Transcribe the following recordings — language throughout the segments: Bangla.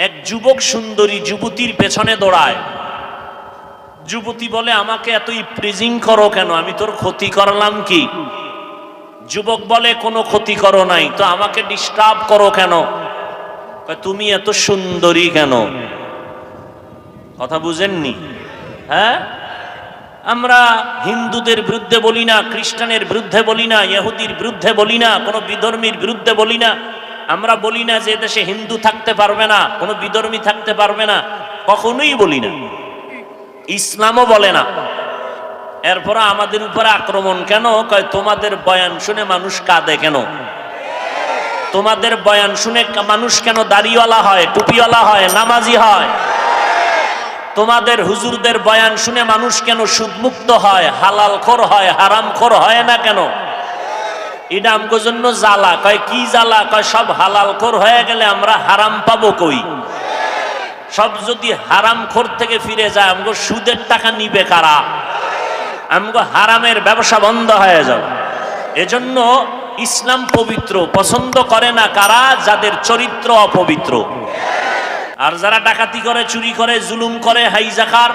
এক যুবক সুন্দরী যুবতীর পেছনে দৌড়ায়। যুবতী বলে, আমাকে এতই প্রিজিং করো কেন? আমি তোর ক্ষতি করলাম কি? যুবক বলে, কোনো ক্ষতি করো নাই, তো আমাকে ডিস্টার্ব করো কেন? তুমি এত সুন্দরী কেন? কথা বুঝেননি? হ্যাঁ? আমরা হিন্দুদের বিরুদ্ধে বলি না, খ্রিস্টানের বিরুদ্ধে বলি না, ইহুদির বিরুদ্ধে বলি না, কোনো বিধর্মীর বিরুদ্ধে বলি না। আমরা বলি না যে দেশে হিন্দু থাকতে পারবে না, কোনো বিধর্মী থাকতে পারবে না, কখনোই বলি না। ইসলামও বলে না। এরপর আমাদের উপরে আক্রমণ কেন? কয়, তোমাদের বয়ান শুনে মানুষ কাঁদে কেন? তোমাদের বয়ান শুনে মানুষ কেন দাড়িওয়ালা হয়, টুপিওয়ালা হয়, নামাজি হয়? তোমাদের হুজুরদের বয়ান শুনে মানুষ কেন সুদমুক্ত হয়, হালাল খোর হয়, হারাম খোর হয় না কেন? এটা আমগো জন্য জ্বালা। কয়, কি জ্বালা? কয়, সব হালাল খোর হয়ে গেলে আমরা হারাম পাবো কই? সব যদি হারাম খোর থেকে ফিরে যায়, আমগো সুদের টাকা নিবে কারা? আমগো হারামের ব্যবসা বন্ধ হয়ে যাবে। এজন্য ইসলাম পবিত্র, পছন্দ করে না কারা? যাদের চরিত্র অপবিত্র। আর যারা ডাকাতি করে, চুরি করে, জুলুম করে, হাইজাকার,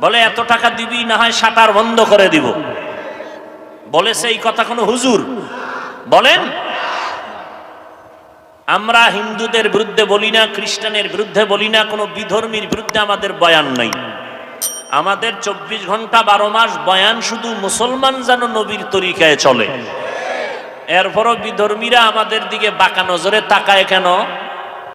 বলে এত টাকা দিবি, না হয় শাটার বন্ধ করে দিব। বলেছে এই কথা কোনো হুজুর? বলেন। আমরা হিন্দুদের বিরুদ্ধে বলি না, খ্রিস্টানের বিরুদ্ধে বলি না, কোনো বিধর্মীর বিরুদ্ধে আমাদের বয়ান নাই। আমাদের চব্বিশ ঘণ্টা বারো মাস বয়ান শুধু মুসলমান যেন নবীর তরিকায় চলে। এরপরও বিধর্মীরা আমাদের দিকে বাঁকা নজরে তাকায় কেন?